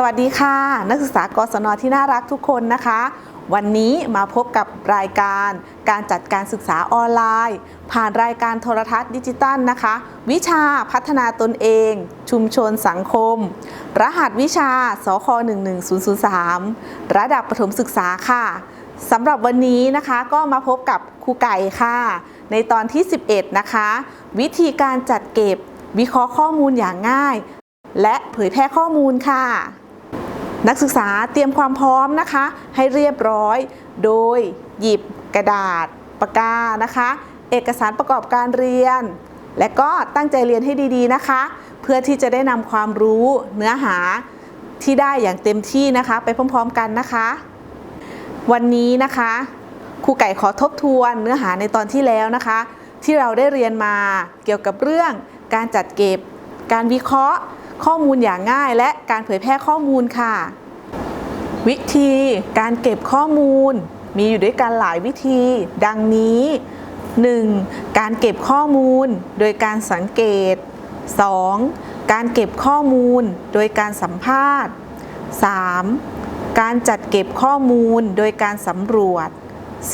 สวัสดีค่ะ นักศึกษากศนที่น่ารักทุกคนนะคะ วันนี้มาพบกับรายการการจัดการศึกษาออนไลน์ ผ่านรายการโทรทัศน์ดิจิตัลนะคะ วิชาพัฒนาตนเอง ชุมชนสังคม รหัสวิชาสค11003 ระดับประถมศึกษาค่ะสำหรับวันนี้นะคะก็มาพบกับครูไก่ค่ะ ในตอนที่ 11 นะคะ วิธีการจัดเก็บวิเคราะห์ข้อมูลอย่างง่าย และเผยแพร่ข้อมูลค่ะ นักศึกษาเตรียมความพร้อมนะคะ ให้เรียบร้อย โดยหยิบกระดาษปากกานะคะ เอกสารประกอบการเรียน และก็ตั้งใจเรียนให้ดีๆนะคะ เพื่อที่จะได้นำความรู้เนื้อหาที่ได้อย่างเต็มที่นะคะ ไปพร้อมๆกันนะคะ วันนี้นะคะครูไก่ขอทบทวนเนื้อหาในตอนที่แล้วนะคะ ที่เราได้เรียนมาเกี่ยวกับเรื่องการจัดเก็บ การวิเคราะห์ ข้อมูลอย่างง่ายและการเผยแพร่ข้อมูลค่ะ วิธีการเก็บข้อมูล มีอยู่ด้วยกันหลายวิธี ดังนี้ 1. การเก็บข้อมูลโดยการสังเกต 2. การเก็บข้อมูลโดยการสัมภาษณ์ 3. การจัดเก็บข้อมูลโดยการสำรวจ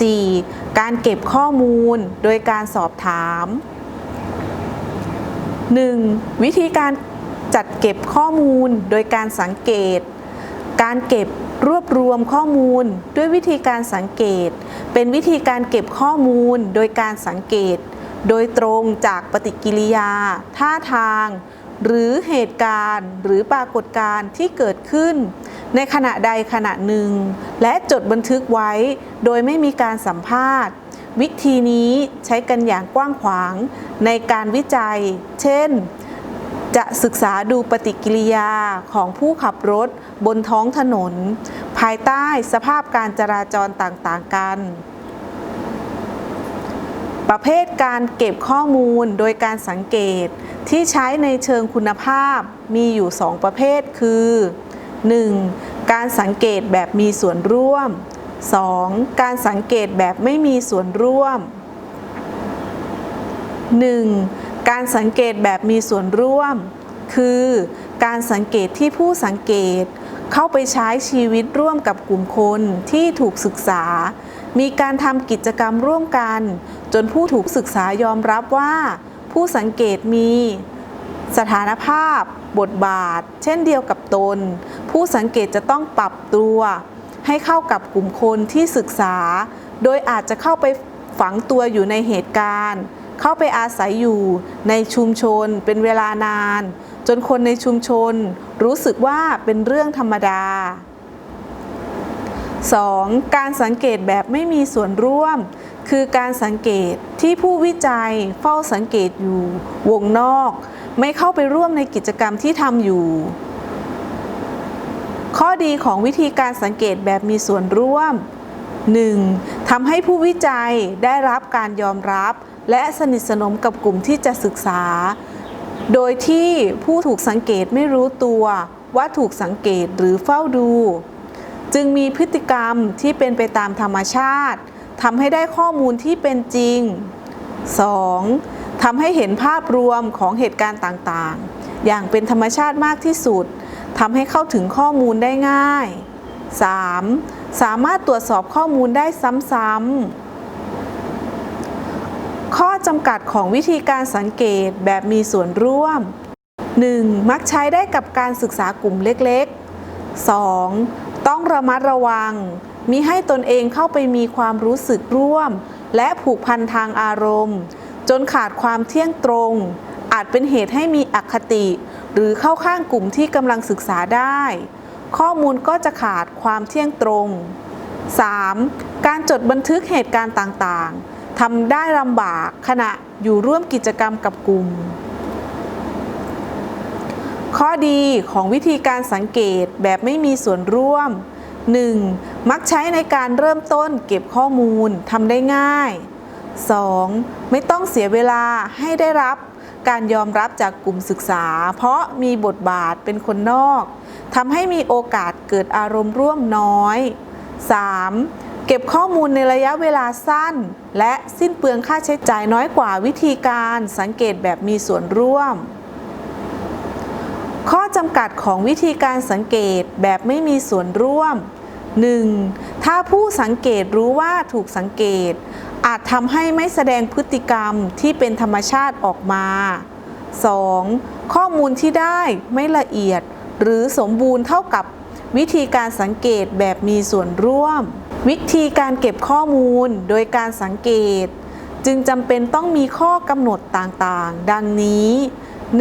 4. การเก็บข้อมูลโดยการสอบถาม 1. วิธีการ จัดเก็บข้อมูลโดยการสังเกต การเก็บรวบรวมข้อมูลด้วยวิธีการสังเกต เป็นวิธีการเก็บข้อมูลโดยการสังเกต โดยตรงจากปฏิกิริยา ท่าทาง หรือเหตุการณ์หรือปรากฏการณ์ที่เกิดขึ้น ในขณะใดขณะหนึ่ง และจดบันทึกไว้ โดยไม่มีการสัมภาษณ์ วิธีนี้ใช้กันอย่างกว้างขวางในการวิจัย เช่น จะศึกษาดูปฏิกิริยาของผู้ขับรถบนท้องถนน ภายใต้สภาพการจราจรต่างๆกัน ประเภทการเก็บข้อมูลโดยการสังเกตที่ใช้ในเชิงคุณภาพมีอยู่ 2 ประเภทคือ 1. การสังเกตแบบมีส่วนร่วม 2. การสังเกตแบบไม่มีส่วนร่วม 1. การสังเกตแบบมีส่วนร่วม คือการสังเกตที่ผู้สังเกต เข้าไปใช้ชีวิตร่วมกับกลุ่มคนที่ถูกศึกษา มีการทำกิจกรรมร่วมกัน จนผู้ถูกศึกษายอมรับว่า ผู้สังเกตมี สถานภาพ บทบาท เช่นเดียวกับตน ผู้สังเกตจะต้องปรับตัว ให้เข้ากับกลุ่มคนที่ศึกษา โดยอาจจะเข้าไปฝังตัวอยู่ในเหตุการณ์ เข้าไปอาศัยอยู่ในชุมชนเป็นเวลานาน จนคนในชุมชนรู้สึกว่าเป็นเรื่องธรรมดา 2. การสังเกตแบบไม่มีส่วนร่วม คือการสังเกตที่ผู้วิจัยเฝ้าสังเกตอยู่ วงนอก ไม่เข้าไปร่วมในกิจกรรมที่ทำอยู่ ข้อดีของวิธีการสังเกตแบบมีส่วนร่วม 1. ทำให้ผู้วิจัยได้รับการยอมรับ และสนิทสนมกับกลุ่มที่จะศึกษา โดยที่ผู้ถูกสังเกตไม่รู้ตัวว่าถูกสังเกตหรือเฝ้าดู จึงมีพฤติกรรมที่เป็นไปตามธรรมชาติทำให้ได้ข้อมูลที่เป็นจริง 2. ทำให้เห็นภาพรวมของเหตุการณ์ต่างๆ อย่างเป็นธรรมชาติมากที่สุดทำให้เข้าถึงข้อมูลได้ง่าย 3. สามารถตรวจสอบข้อมูลได้ซ้ำๆ จำกัดของวิธีการสังเกตแบบมีส่วนร่วม 1. มักใช้ได้กับการศึกษากลุ่มเล็กๆ 2. ต้องระมัดระวัง มิให้ตนเองเข้าไปมีความรู้สึกร่วม และผูกพันทางอารมณ์ จนขาดความเที่ยงตรง อาจเป็นเหตุให้มีอคติ หรือเข้าข้างกลุ่มที่กำลังศึกษาได้ ข้อมูลก็จะขาดความเที่ยงตรง 3. การจดบันทึกเหตุการณ์ต่างๆ ทำได้ลำบากขณะอยู่ร่วมกิจกรรมกับกลุ่ม ข้อดีของวิธีการสังเกตแบบไม่มีส่วนร่วม 1. มักใช้ในการเริ่มต้นเก็บข้อมูลทำได้ง่าย 2. ไม่ต้องเสียเวลาให้ได้รับการยอมรับจากกลุ่มศึกษา เพราะมีบทบาทเป็นคนนอกทำให้มีโอกาสเกิดอารมณ์ร่วมน้อย 3. เก็บข้อมูลในระยะเวลาสั้น และสิ้นเปลืองค่าใช้จ่ายน้อยกว่าวิธีการสังเกตแบบมีส่วนร่วม ข้อจำกัดของวิธีการสังเกตแบบไม่มีส่วนร่วม 1. ถ้าผู้สังเกตรู้ว่าถูกสังเกต อาจทำให้ไม่แสดงพฤติกรรมที่เป็นธรรมชาติออกมา 2. ข้อมูลที่ได้ไม่ละเอียด หรือสมบูรณ์เท่ากับวิธีการสังเกตแบบมีส่วนร่วม วิธีการเก็บข้อมูลโดยการสังเกต จึงจำเป็นต้องมีข้อกำหนดต่างๆ ดังนี้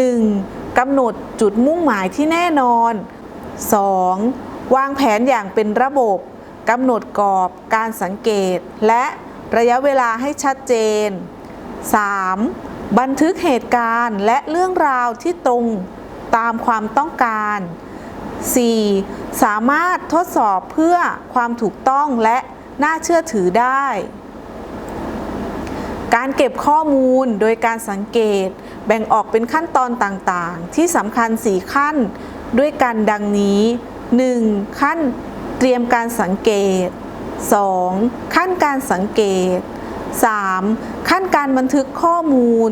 1. กำหนดจุดมุ่งหมายที่แน่นอน 2. วางแผนอย่างเป็นระบบกำหนดกรอบการสังเกต และระยะเวลาให้ชัดเจน 3. บันทึกเหตุการณ์และเรื่องราวที่ตรงตามความต้องการ 4. สามารถทดสอบเพื่อความถูกต้องและน่าเชื่อถือได้ การเก็บข้อมูลโดยการสังเกต แบ่งออกเป็นขั้นตอนต่างๆ ที่สำคัญ 4 ขั้นด้วยกันดังนี้ 1. ขั้นเตรียมการสังเกต 2. ขั้นการสังเกต 3. ขั้นการบันทึกข้อมูล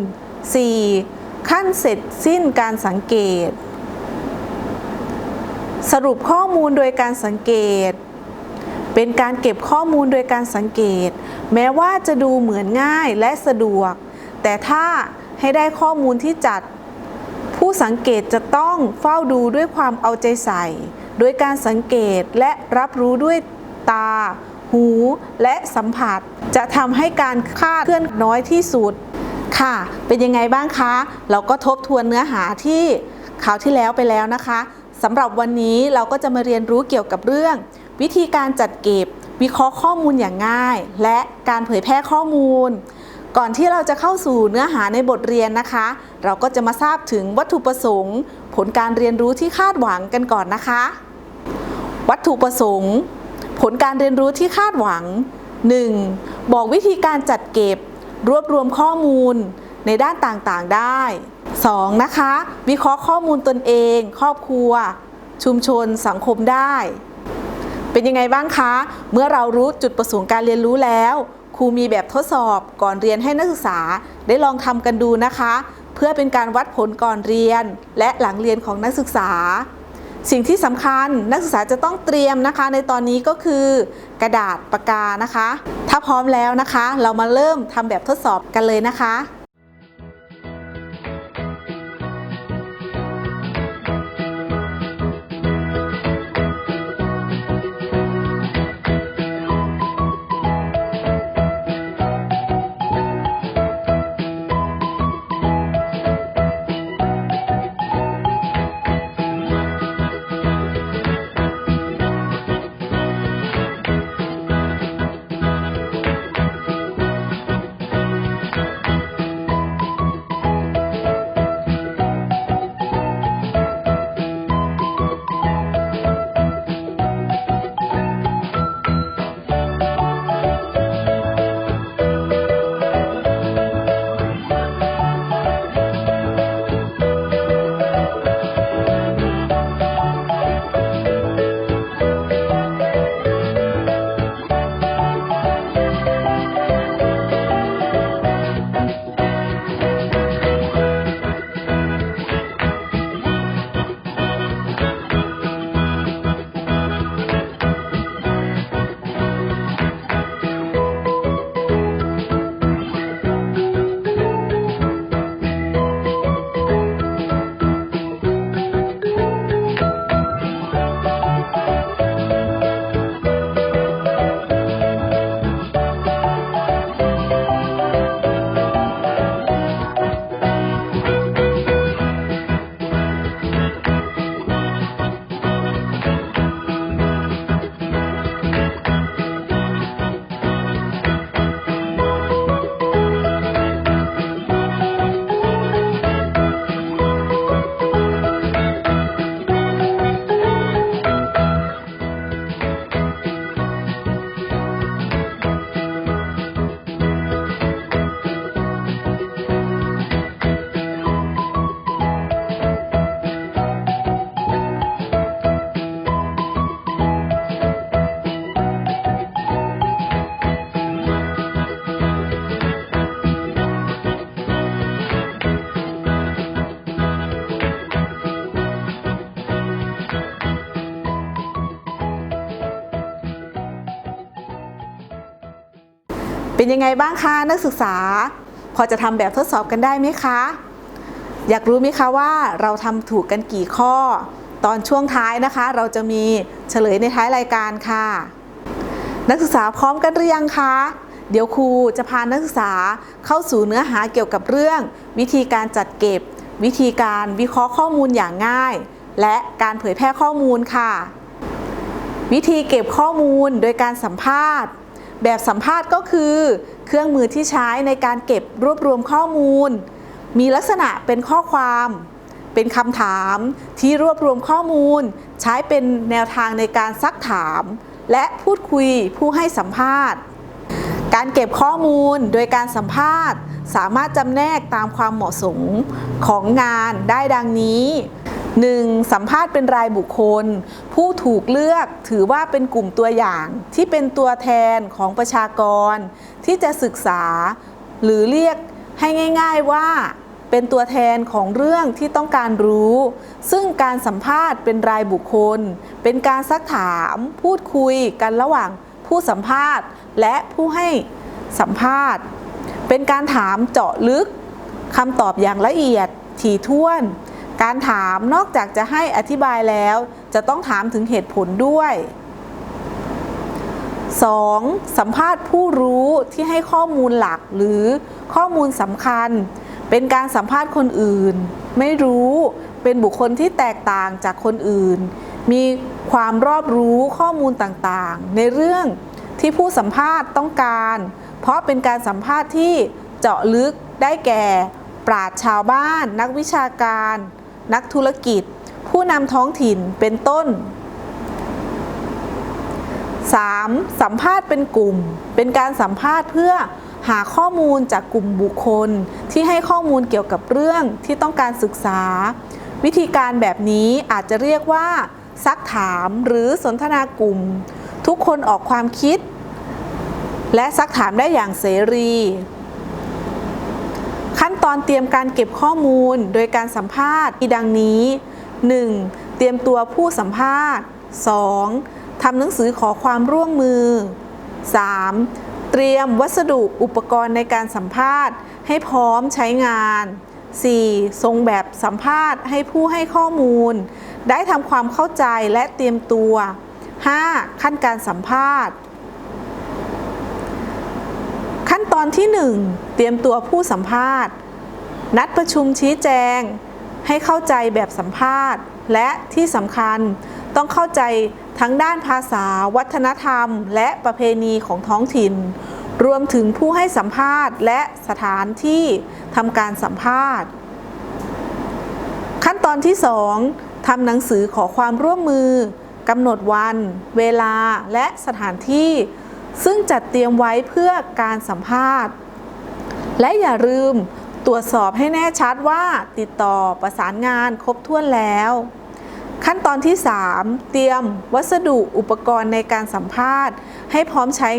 4. ขั้นเสร็จสิ้นการสังเกต สรุปข้อมูลโดยการสังเกต เป็นการเก็บข้อมูลโดยการสังเกต แม้ว่าจะดูเหมือนง่ายและสะดวก แต่ถ้าให้ได้ข้อมูลที่จัด ผู้สังเกตจะต้องเฝ้าดูด้วยความเอาใจใส่ โดยการสังเกตและรับรู้ด้วยตา หู และสัมผัส จะทำให้การคาดเคลื่อนน้อยที่สุด ค่ะ เป็นยังไงบ้างคะ เราก็ทบทวนเนื้อหาที่คราวที่แล้วไปแล้วนะคะ สำหรับวันนี้เราก็จะมาเรียนรู้เกี่ยวกับเรื่อง วิธีการจัดเก็บ วิเคราะห์ข้อมูลอย่างง่าย และการเผยแพร่ข้อมูล ก่อนที่เราจะเข้าสู่เนื้อหาในบทเรียนนะคะ เราก็จะมาทราบถึงวัตถุประสงค์ ผลการเรียนรู้ที่คาดหวังกันก่อนนะคะ วัตถุประสงค์ ผลการเรียนรู้ที่คาดหวัง 1. บอกวิธีการจัดเก็บ รวบรวมข้อมูล ในด้านต่างๆได้ 2. นะคะ วิเคราะห์ข้อมูลตนเอง ครอบครัว ชุมชนสังคมได้ เป็นยังไงบ้างคะ เมื่อเรารู้จุดประสงค์การเรียนรู้แล้ว ครูมีแบบทดสอบก่อนเรียนให้นักศึกษาได้ลองทำกันดูนะคะ เพื่อเป็นการวัดผลก่อนเรียน และหลังเรียนของนักศึกษา สิ่งที่สำคัญนักศึกษาจะต้องเตรียมนะคะ ในตอนนี้ก็คือ กระดาษปากกานะคะ ถ้าพร้อมแล้วนะคะ เรามาเริ่มทำแบบทดสอบกันเลยนะคะ เป็นยังไงบ้างคะนักศึกษา พอจะทำแบบทดสอบกันได้ไหมคะ อยากรู้ไหมคะว่าเราทำถูกกันกี่ข้อ ตอนช่วงท้ายนะคะ เราจะมีเฉลยในท้ายรายการค่ะ นักศึกษาพร้อมกันหรือยังคะเดี๋ยวครูจะพานักศึกษาเข้าสู่เนื้อหาเกี่ยวกับเรื่อง วิธีการจัดเก็บ วิธีการวิเคราะห์ข้อมูลอย่างง่าย และการเผยแพร่ข้อมูลค่ะ วิธีเก็บข้อมูลโดยการสัมภาษณ์ แบบสัมภาษณ์ก็คือ เครื่องมือที่ใช้ในการเก็บรวบรวมข้อมูล มีลักษณะเป็นข้อความ เป็นคำถามที่รวบรวมข้อมูล ใช้เป็นแนวทางในการซักถาม และพูดคุยผู้ให้สัมภาษณ์ การเก็บข้อมูลโดยการสัมภาษณ์ สามารถจำแนกตามความเหมาะสมของงานได้ดังนี้ 1. สัมภาษณ์เป็นรายบุคคล ผู้ถูกเลือกถือว่าเป็นกลุ่มตัวอย่างที่เป็นตัวแทนของประชากร ที่จะศึกษา หรือเรียกให้ง่าย ๆว่าเป็นตัวแทนของเรื่องที่ต้องการรู้ ซึ่งการสัมภาษณ์เป็นรายบุคคล เป็นการซักถามพูดคุยกันระหว่างผู้สัมภาษณ์ และผู้ให้สัมภาษณ์ เป็นการถามเจาะลึกคำตอบอย่างละเอียดถี่ถ้วน การถามนอกจากจะให้อธิบายแล้ว จะต้องถามถึงเหตุผลด้วย 2. สัมภาษณ์ผู้รู้ที่ให้ข้อมูลหลักหรือข้อมูลสำคัญ เป็นการสัมภาษณ์คนอื่น ไม่รู้เป็นบุคคลที่แตกต่างจากคนอื่น มีความรอบรู้ข้อมูลต่างๆ ในเรื่องที่ผู้สัมภาษณ์ต้องการ เพราะเป็นการสัมภาษณ์ที่เจาะลึกได้แก่ ปราชญ์ชาวบ้าน นักวิชาการ นักธุรกิจ ผู้นำท้องถิ่นเป็นต้น 3. สัมภาษณ์เป็นกลุ่ม เป็นการสัมภาษณ์เพื่อหาข้อมูลจากกลุ่มบุคคล ที่ให้ข้อมูลเกี่ยวกับเรื่องที่ต้องการศึกษา วิธีการแบบนี้อาจจะเรียกว่า ซักถามหรือสนทนากลุ่ม ทุกคนออกความคิด และซักถามได้อย่างเสรี ขั้นตอนเตรียมการเก็บข้อมูลโดยการสัมภาษณ์มีดังนี้ 1. เตรียมตัวผู้สัมภาษณ์ 2. ทำหนังสือขอความร่วมมือ 3. เตรียมวัสดุอุปกรณ์ในการสัมภาษณ์ ให้พร้อมใช้งาน 4. ทรงแบบสัมภาษณ์ให้ผู้ให้ข้อมูล ได้ทำความเข้าใจและเตรียมตัว 5. ขั้นการสัมภาษณ์ ขั้น ตอนที่ 1 เตรียมตัวผู้สัมภาษณ์ นัดประชุมชี้แจง ให้เข้าใจแบบสัมภาษณ์ และที่สำคัญต้องเข้าใจทั้งด้านภาษา วัฒนธรรม และประเพณีของท้องถิ่น รวมถึงผู้ให้สัมภาษณ์ และสถานที่ทำการสัมภาษณ์ ขั้นตอนที่ 2ทำหนังสือขอความร่วมมือกำหนดวัน เวลาและสถานที่ ซึ่งจัดเตรียมไว้เพื่อการสัมภาษณ์ และอย่าลืมตรวจสอบให้แน่ชัดว่าติดต่อประสานงานครบถ้วนแล้ว ขั้นตอนที่ 3 เตรียมวัสดุอุปกรณ์ในการสัมภาษณ์ ให้พร้อมใช้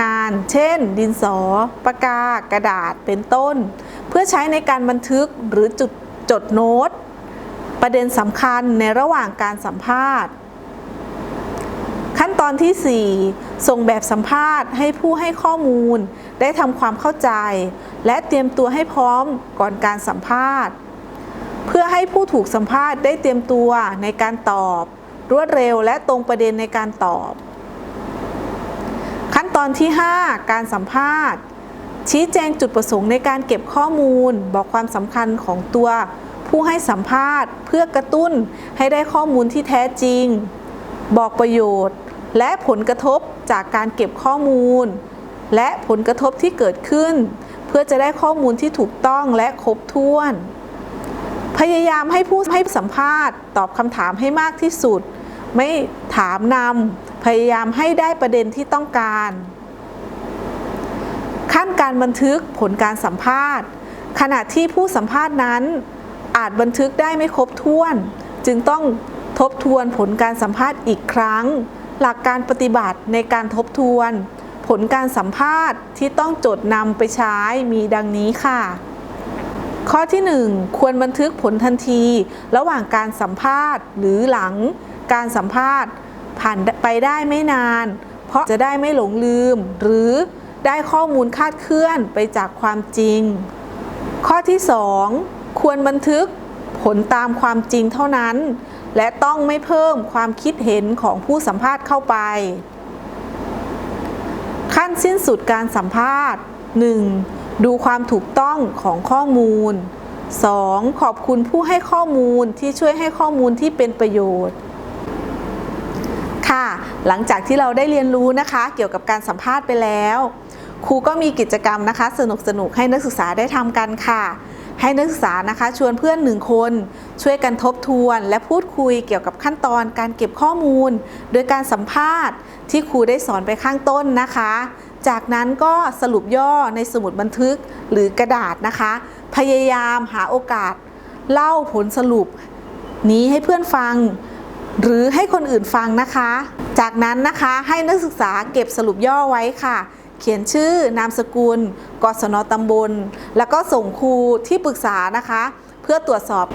งาน เช่น ดินสอ ปากกา กระดาษ เป็นต้น เพื่อใช้ในการบันทึกหรือจุดจดโน้ต ประเด็นสำคัญในระหว่างการสัมภาษณ์ ขั้นตอนที่ 4 ส่งแบบสัมภาษณ์ให้ผู้ให้ข้อมูล ได้ทำความเข้าใจ และเตรียมตัวให้พร้อมก่อนการสัมภาษณ์ เพื่อให้ผู้ถูกสัมภาษณ์ได้เตรียมตัวในการตอบ รวดเร็วและตรงประเด็นในการตอบ ขั้นตอนที่ 5 การสัมภาษณ์ ชี้แจงจุดประสงค์ในการเก็บข้อมูล บอกความสำคัญของตัว ผู้ให้สัมภาษณ์ เพื่อกระตุ้นให้ได้ข้อมูลที่แท้จริงบอกประโยชน์ และผลกระทบจากการเก็บข้อมูล และผลกระทบที่เกิดขึ้น เพื่อจะได้ข้อมูลที่ถูกต้องและครบถ้วน พยายามให้ผู้ให้สัมภาษณ์ ตอบคำถามให้มากที่สุด ไม่ถามนำพยายามให้ได้ประเด็นที่ต้องการ ขั้นการบันทึกผลการสัมภาษณ์ ขณะที่ผู้สัมภาษณ์นั้น อาจบันทึกได้ไม่ครบถ้วน จึงต้องทบทวนผลการสัมภาษณ์อีกครั้ง หลักการปฏิบัติในการทบทวน ผลการสัมภาษณ์ที่ต้องจดนำไปใช้มีดังนี้ค่ะ ข้อที่ 1 ควรบันทึกผลทันที ระหว่างการสัมภาษณ์ หรือหลังการสัมภาษณ์ผ่านไปได้ไม่นาน เพราะจะได้ไม่หลงลืม หรือได้ข้อมูลคาดเคลื่อนไปจากความจริง ข้อที่ 2 ควรบันทึกผลตามความจริงเท่านั้น และต้องไม่เพิ่มความคิดเห็นของผู้สัมภาษณ์เข้าไป ขั้นสิ้นสุดการสัมภาษณ์ 1. ดูความถูกต้องของข้อมูล 2. ขอบคุณผู้ให้ข้อมูลที่ช่วยให้ข้อมูลที่เป็นประโยชน์ ค่ะ หลังจากที่เราได้เรียนรู้นะคะ เกี่ยวกับการสัมภาษณ์ไปแล้ว ครูก็มีกิจกรรมนะคะ สนุกสนุกๆให้นักศึกษาได้ทำกันค่ะ ให้นักศึกษานะคะ ชวนเพื่อนหนึ่งคน ช่วยกันทบทวน และพูดคุยเกี่ยวกับขั้นตอนการเก็บข้อมูล โดยการสัมภาษณ์ที่ครูได้สอนไปข้างต้นนะคะ จากนั้นก็สรุปย่อในสมุดบันทึกหรือกระดาษนะคะ พยายามหาโอกาส เล่าผลสรุป นี้ให้เพื่อนฟัง หรือให้คนอื่นฟังนะคะ จากนั้นนะคะให้นักศึกษาเก็บสรุปย่อไว้ค่ะ เขียนชื่อนามสกุล กศนตำบล แล้วก็ส่งครูที่ปรึกษานะคะ เพื่อตรวจสอบ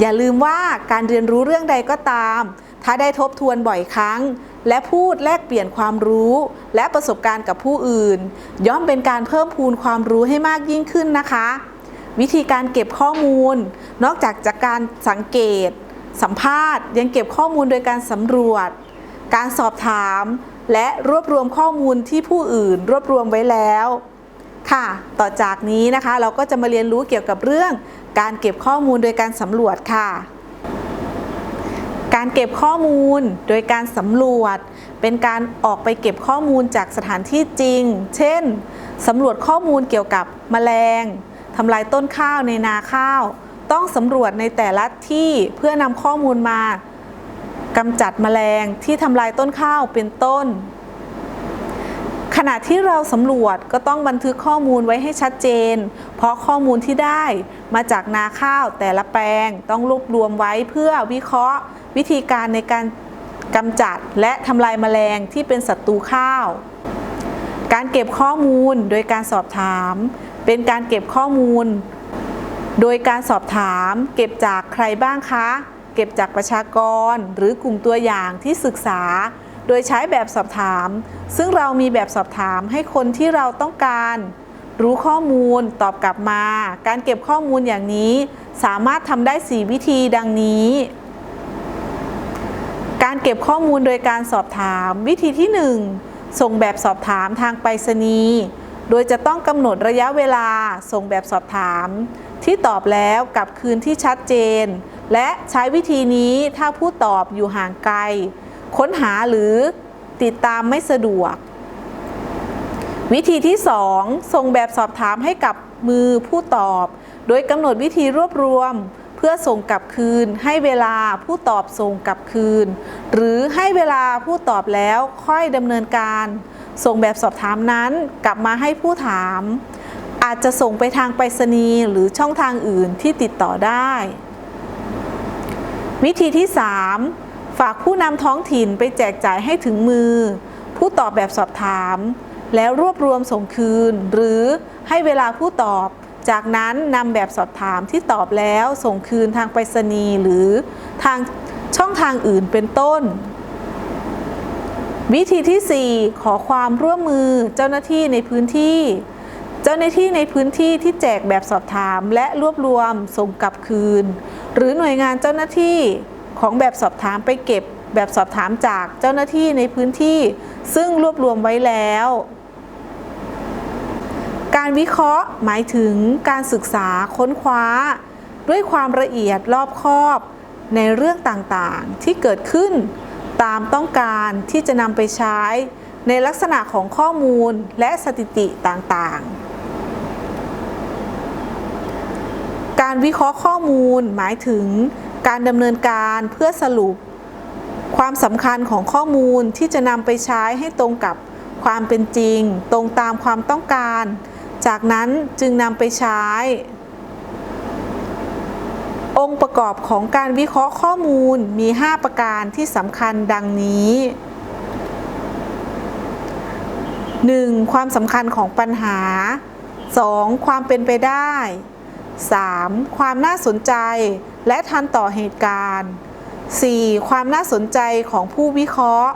อย่าลืมว่าการเรียนรู้เรื่องใดก็ตาม ถ้าได้ทบทวนบ่อยครั้ง และพูดแลกเปลี่ยนความรู้ และประสบการณ์กับผู้อื่น ย่อมเป็นการเพิ่มพูนความรู้ให้มากยิ่งขึ้นนะคะ วิธีการเก็บข้อมูล นอกจากจากการสังเกต สัมภาษณ์ ยังเก็บข้อมูลโดยการสำรวจ การสอบถาม และรวบรวมข้อมูลที่ผู้อื่นรวบรวมไว้แล้ว ค่ะ ต่อจากนี้นะคะ เราก็จะมาเรียนรู้เกี่ยวกับเรื่อง การเก็บข้อมูลโดยการสำรวจค่ะ การเก็บข้อมูลโดยการสำรวจ เป็นการออกไปเก็บข้อมูลจากสถานที่จริง เช่นสำรวจข้อมูลเกี่ยวกับแมลงทำลายต้นข้าวในนาข้าว ต้องสำรวจในแต่ละที่เพื่อนำข้อมูลมา กำจัดแมลงที่ทำลายต้นข้าวเป็นต้น ขณะที่เราสำรวจก็ต้องบันทึกข้อมูลไว้ให้ชัดเจน เพราะข้อมูลที่ได้มาจากนาข้าวแต่ละแปลงต้องรวบรวมไว้เพื่อวิเคราะห์ วิธีการในการกำจัดและทำลายแมลงที่เป็นศัตรูข้าว การเก็บข้อมูลโดยการสอบถาม เป็นการเก็บข้อมูล โดยการสอบถาม เก็บจากใครบ้างคะ เก็บจากประชากรหรือกลุ่มตัวอย่างที่ศึกษา โดยใช้แบบสอบถาม ซึ่งเรามีแบบสอบถามให้คนที่เราต้องการ รู้ข้อมูลตอบกลับมา การเก็บข้อมูลอย่างนี้ สามารถทำได้ 4 วิธีดังนี้ การเก็บข้อมูลโดยการสอบถามวิธีที่ 1 ส่งแบบสอบถามทางไปรษณีย์โดยจะต้องกำหนดระยะเวลาส่งแบบสอบถาม ที่ตอบแล้วกลับคืนที่ชัดเจน และใช้วิธีนี้ถ้าผู้ตอบอยู่ห่างไกล ค้นหาหรือติดตามไม่สะดวก วิธีที่ 2 ส่งแบบสอบถามให้กับมือผู้ตอบ โดยกำหนดวิธีรวบรวม เพื่อส่งกลับคืน ให้เวลาผู้ตอบส่งกลับคืน หรือให้เวลาผู้ตอบแล้วค่อยดำเนินการ ส่งแบบสอบถามนั้นกลับมาให้ผู้ถาม อาจจะส่งไปทางไปรษณีย์หรือช่องทางอื่นที่ติดต่อได้ วิธีที่ 3 ฝากผู้นำท้องถิ่นไปแจกจ่ายให้ถึงมือ ผู้ตอบแบบสอบถาม แล้วรวบรวมส่งคืน หรือให้เวลาผู้ตอบ จากนั้นนำแบบสอบถามที่ตอบแล้วส่งคืนทางไปรษณีย์หรือทางช่องทางอื่นเป็นต้น วิธีที่ 4 ขอความร่วมมือเจ้าหน้าที่ในพื้นที่ เจ้าหน้าที่ในพื้นที่ที่แจกแบบสอบถามและรวบรวมส่งกลับคืน หรือหน่วยงานเจ้าหน้าที่ของแบบสอบถามไปเก็บแบบสอบถามจากเจ้าหน้าที่ในพื้นที่ ซึ่งรวบรวมไว้แล้ว การวิเคราะห์หมายถึงการศึกษาค้นคว้า ด้วยความละเอียดรอบคอบในเรื่องต่างๆที่เกิดขึ้น ตามต้องการที่จะนำไปใช้ในลักษณะของข้อมูลและสถิติต่างๆ การวิเคราะห์ข้อมูลหมายถึงการดำเนินการเพื่อสรุป ความสำคัญของข้อมูลที่จะนำไปใช้ให้ตรงกับความเป็นจริง ตรงตามความต้องการ จากนั้นจึงนำไปใช้ องค์ประกอบของการวิเคราะห์ข้อมูลมี 5 ประการที่สำคัญดังนี้ 1. ความสำคัญของปัญหา 2. ความเป็นไปได้ 3. ความน่าสนใจและทันต่อเหตุการณ์ 4. ความน่าสนใจของผู้วิเคราะห์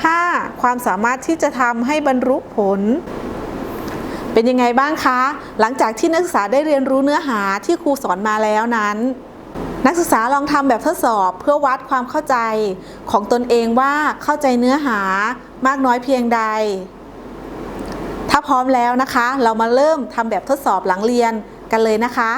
5. ความสามารถที่จะทำให้บรรลุผล เป็นยังไงบ้างคะ หลังจากที่นักศึกษาได้เรียนรู้เนื้อหาที่ครูสอนมาแล้วนั้น นักศึกษาลองทำแบบทดสอบเพื่อวัดความเข้าใจของตนเองว่าเข้าใจเนื้อหามากน้อยเพียงใด ถ้าพร้อมแล้วนะคะ เรามาเริ่มทำแบบทดสอบหลังเรียน กันเลยนะคะ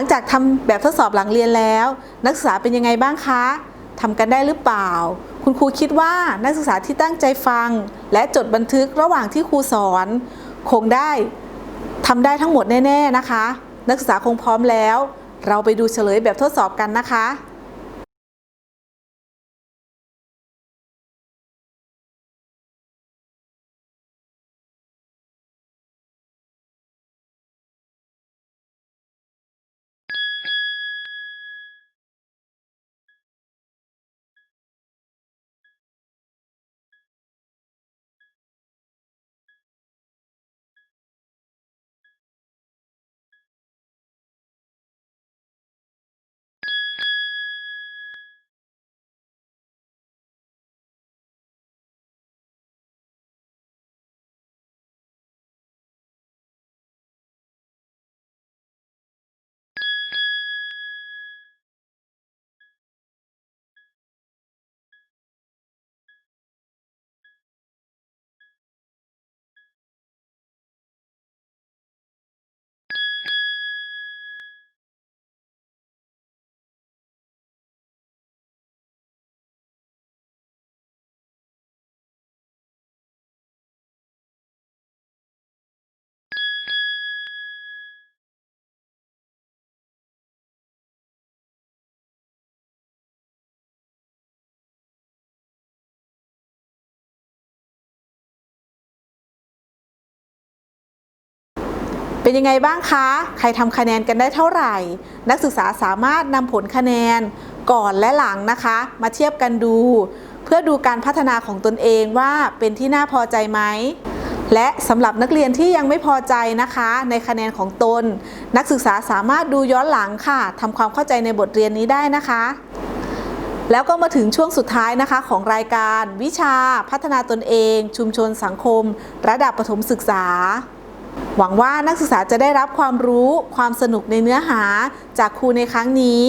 ลังจากทำแบบทดสอบหลังเรียนแล้ว นักศึกษาเป็นยังไงบ้างคะทำกันได้หรือเปล่า คุณครูคิดว่านักศึกษาที่ตั้งใจฟัง และจดบันทึกระหว่างที่ครูสอน คงได้ทำได้ทั้งหมดแน่ ๆ นะคะ นักศึกษาคงพร้อมแล้ว เราไปดูเฉลยแบบทดสอบกันนะคะ เป็นยังไงบ้างคะ ใครทำคะแนนกันได้เท่าไหร่ นักศึกษาสามารถนำผลคะแนนก่อนและหลังนะคะ มาเทียบกันดู เพื่อดูการพัฒนาของตนเองว่าเป็นที่น่าพอใจไหมและสำหรับนักเรียนที่ยังไม่พอใจนะคะ ในคะแนนของตน นักศึกษาสามารถดูย้อนหลังค่ะทำความเข้าใจในบทเรียนนี้ได้นะคะ แล้วก็มาถึงช่วงสุดท้ายนะคะ ของรายการวิชาพัฒนาตนเอง ชุมชนสังคม ระดับประถมศึกษา หวังว่านักศึกษาจะได้รับความรู้ความสนุกในเนื้อหาจากครูในครั้งนี้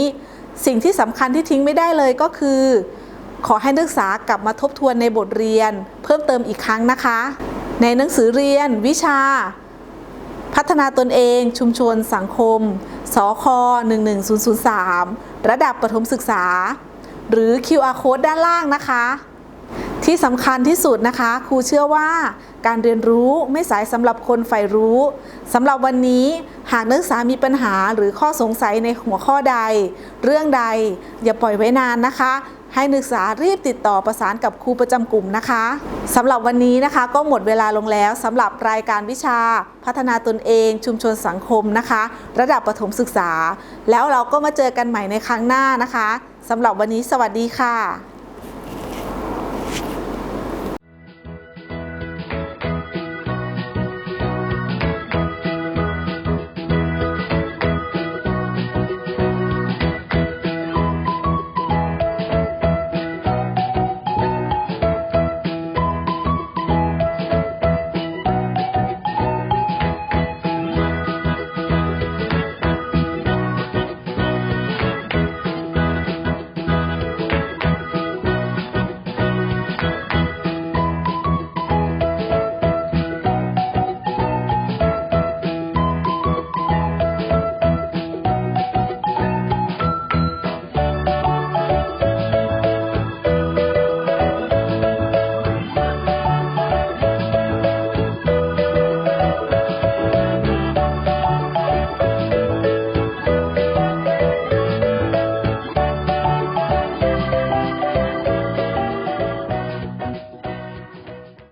สิ่งที่สำคัญที่ทิ้งไม่ได้เลยก็คือ ขอให้นักศึกษากลับมาทบทวนในบทเรียน เพิ่มเติมอีกครั้งนะคะ ในหนังสือเรียน วิชา พัฒนาตนเอง ชุมชน สังคม สค 11003 ระดับประถมศึกษา หรือ QR code ด้านล่างนะคะ ที่สำคัญที่สุดนะคะครูเชื่อว่าการเรียนรู้ไม่สายสำหรับคนใฝ่รู้สำหรับวันนี้หากนักศึกษามีปัญหาหรือข้อสงสัยในหัวข้อใด เรื่องใด อย่าปล่อยไว้นานนะคะ ให้นักศึกษารีบติดต่อประสานกับครูประจำกลุ่มนะคะสำหรับวันนี้นะคะก็หมดเวลาลงแล้วสำหรับรายการวิชา พัฒนาตนเอง ชุมชนสังคมนะคะ ระดับประถมศึกษา แล้วเราก็มาเจอกันใหม่ในครั้งหน้านะคะสำหรับวันนี้สวัสดีค่ะ